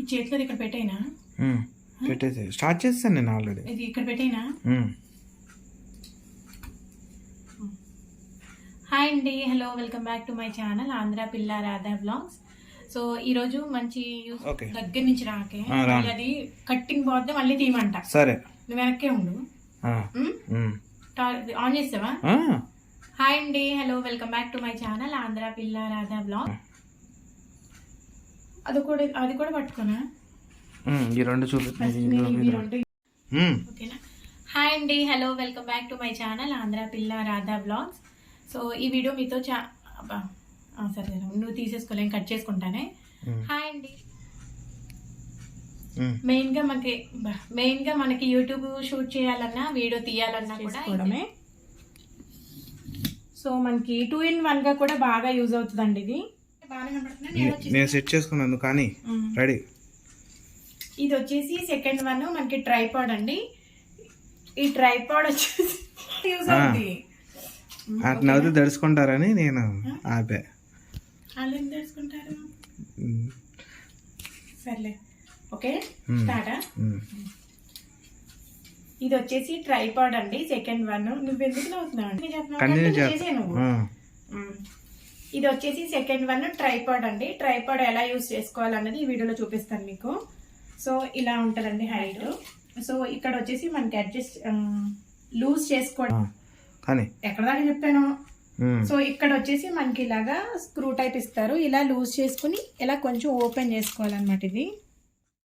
ఈ చేతిలో ఇక్కడ పెట్టైనా? పెట్టేసి స్టార్ట్ చేస్తాను నేను ఆల్రెడీ. ఇది ఇక్కడ పెట్టైనా? హాయ్ అండి. Hello welcome back to my channel Andhra Pilla Radha blogs. So ఈరోజు మంచి యూస్ Okay. దగ్గర నుంచి రాకే. అది కట్టింగ్ పోతే మళ్ళీ తీయమంట. సరే. నువ్వు వెనక్కే ఉండు. ఆన్ చేస్తావా? హాయ్ అండి. Hello welcome back to my channel Andhra Pilla Radha blog అది కూడా అది కూడా పట్టుకున్నా ఉమ్, ఈ రెండు చూపి ఓకేనా? హాయ్ అండి hello welcome back to my channel Andhra Pilla Radha blogs. So ఈ వీడియో మీతో చా సరే నువ్వు తీసేసుకోలేం కట్ చేసుకుంటానే. హాయ్ అండి. మెయిన్గా మనకి బా, మెయిన్గా మనకి యూట్యూబ్ షూట్ చేయాలన్నా వీడియో తీయాలన్నా కూడా సో మనకి టూ ఇన్ వన్గా కూడా బాగా యూజ్ అవుతుందండి ఇది? నేను సెట్ చేసుకున్నాను కానీ. రెడీ. ఇది వచ్చేసి సెకండ్ వన్ మనకి ట్రైపాడ్ అండి. ఈ ట్రైపాడ్ వచ్చేసి అటు నవ్వుతూ దడుచుకుంటారని నేను ఆపా. సర్లే. ఓకే? ఉమ్. ఇది వచ్చేసి ట్రైపాడ్ అండి సెకండ్ వన్. నువ్వు ఎందుకు నవ్వుతున్నావు? నేను ఇది వచ్చేసి సెకండ్ వన్ ట్రైపాడ్ అండి. ట్రైపాడ్ ఎలా యూస్ చేసుకోవాలన్నది ఈ వీడియోలో చూపిస్తాను మీకు. సో ఇలా ఉంటుందండి హైట్ సో ఇక్కడ వచ్చేసి మనకి అడ్జస్ట్ లూజ్ చేసుకోవడం. ఆ. కానీ. ఎక్కడ దాకా చెప్పాను? సో ఇక్కడ వచ్చేసి మనకి ఇలాగా స్క్రూ టైప్ ఇస్తారు. ఇలా లూజ్ చేసుకుని ఇలా కొంచెం ఓపెన్ చేసుకోవాలన్నమాట ఇది.